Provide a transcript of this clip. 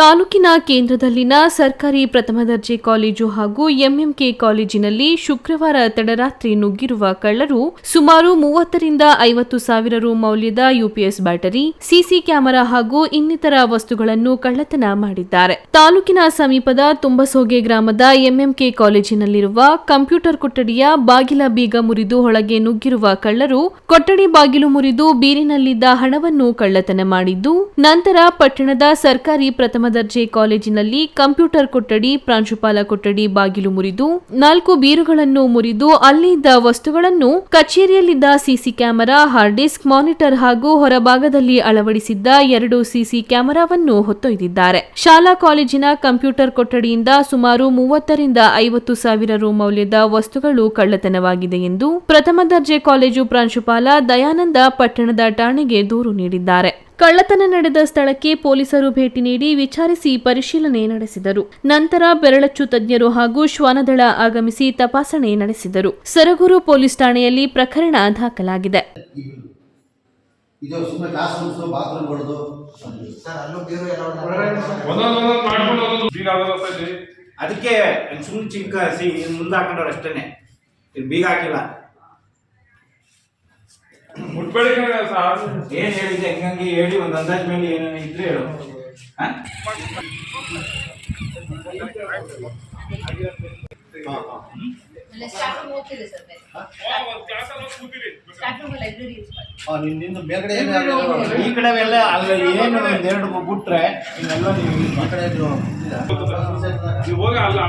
ತಾಲೂಕಿನ ಕೇಂದ್ರದಲ್ಲಿನ ಸರ್ಕಾರಿ ಪ್ರಥಮ ದರ್ಜೆ ಕಾಲೇಜು ಹಾಗೂ ಎಂಎಂಕೆ ಕಾಲೇಜಿನಲ್ಲಿ ಶುಕ್ರವಾರ ತಡರಾತ್ರಿ ನುಗ್ಗಿರುವ ಕಳ್ಳರು ಸುಮಾರು ಮೂವತ್ತರಿಂದ ಐವತ್ತು ಸಾವಿರ ರು ಮೌಲ್ಯದ ಯುಪಿಎಸ್ ಬ್ಯಾಟರಿ, ಸಿಸಿ ಕ್ಯಾಮೆರಾ ಹಾಗೂ ಇನ್ನಿತರ ವಸ್ತುಗಳನ್ನು ಕಳ್ಳತನ ಮಾಡಿದ್ದಾರೆ. ತಾಲೂಕಿನ ಸಮೀಪದ ತುಂಬಸೋಗೆ ಗ್ರಾಮದ ಎಂಎಂಕೆ ಕಾಲೇಜಿನಲ್ಲಿರುವ ಕಂಪ್ಯೂಟರ್ ಕೊಠಡಿಯ ಬಾಗಿಲ ಬೀಗ ಮುರಿದು ಒಳಗೆ ನುಗ್ಗಿರುವ ಕಳ್ಳರು ಕೊಠಡಿ ಬಾಗಿಲು ಮುರಿದು ಬೀರಿನಲ್ಲಿದ್ದ ಹಣವನ್ನು ಕಳ್ಳತನ ಮಾಡಿದ್ದು, ನಂತರ ಪಟ್ಟಣದ ಸರ್ಕಾರಿ ಪ್ರಥಮ ದರ್ಜೆ ಕಾಲೇಜಿನಲ್ಲಿ ಕಂಪ್ಯೂಟರ್ ಕೊಠಡಿ, ಪ್ರಾಂಶುಪಾಲ ಕೊಠಡಿ ಬಾಗಿಲು ಮುರಿದು, ನಾಲ್ಕು ಬೀರುಗಳನ್ನು ಮುರಿದು ಅಲ್ಲಿದ್ದ ವಸ್ತುಗಳನ್ನು ಕಚೇರಿಯಲ್ಲಿದ್ದ CC camera, hard disk, monitor ಹಾಗೂ ಹೊರಭಾಗದಲ್ಲಿ ಅಳವಡಿಸಿದ್ದ ಎರಡು ಸಿಸಿ ಕ್ಯಾಮೆರಾವನ್ನು ಹೊತ್ತೊಯ್ದಿದ್ದಾರೆ. ಶಾಲಾ ಕಾಲೇಜಿನ ಕಂಪ್ಯೂಟರ್ ಕೊಠಡಿಯಿಂದ ಸುಮಾರು ಮೂವತ್ತರಿಂದ ಐವತ್ತು ಸಾವಿರ ರು ಮೌಲ್ಯದ ವಸ್ತುಗಳು ಕಳ್ಳತನವಾಗಿದೆ ಎಂದು ಪ್ರಥಮ ದರ್ಜೆ ಕಾಲೇಜು ಪ್ರಾಂಶುಪಾಲ ದಯಾನಂದ ಪಟ್ಟಣದ ಠಾಣೆಗೆ ದೂರು ನೀಡಿದ್ದಾರೆ. ಕಳ್ಳತನ ನಡೆದ ಸ್ಥಳಕ್ಕೆ ಪೊಲೀಸರು ಭೇಟಿ ನೀಡಿ ವಿಚಾರಿಸಿ ಪರಿಶೀಲನೆ ನಡೆಸಿದರು. ನಂತರ ಬೆರಳಚ್ಚು ತಜ್ಞರು ಹಾಗೂ ಶ್ವಾನದಳ ಆಗಮಿಸಿ ತಪಾಸಣೆ ನಡೆಸಿದರು. ಸರಗೂರು ಪೊಲೀಸ್ ಠಾಣೆಯಲ್ಲಿ ಪ್ರಕರಣ ದಾಖಲಾಗಿದೆ. ಇದು ಸುಮ್ಮನೆ ಕ್ಲಾಸ್ ರೂಮ್ಸು ಬಾತ್ರೂಮ್ ಹೊಡೆದು. ಸರ್ ಅಲ್ಲೂ ಬೀರು ಎಲ್ಲ ಒಂದೊಂದು ಬೀಗ ಆಗಲ್ಲ ಇಲ್ಲಿ ಅದಕ್ಕೆ ಸುಮ್ಮನೆ ಚಿಕ್ಕ ಸಿ ಮುಂದೆ ಹಾಕೊಂಡವ್ರು ಅಷ್ಟೇನೆ. ಇಲ್ಲಿ ಬೀಗ ಹಾಕಿಲ್ಲ. ಸರ್. ಏನ್ ಹೇಳಿದೆ ಹೆಂಗಂಗೆ ಹೇಳಿ ಒಂದು ಅಂದಾಜ್ ಮೇಲೆ ಏನೇನು ಇದ್ರೆ ಹೇಳು. ಈ ಕಡೆ ಎಲ್ಲ ಅಲ್ಲಿ ಏನು ಎರಡು ಬಿಟ್ರೆ ಇನ್ನೆಲ್ಲ ನೀವು ಈ ಕಡೆ ಹೋಗಿ ಅಲ್ಲ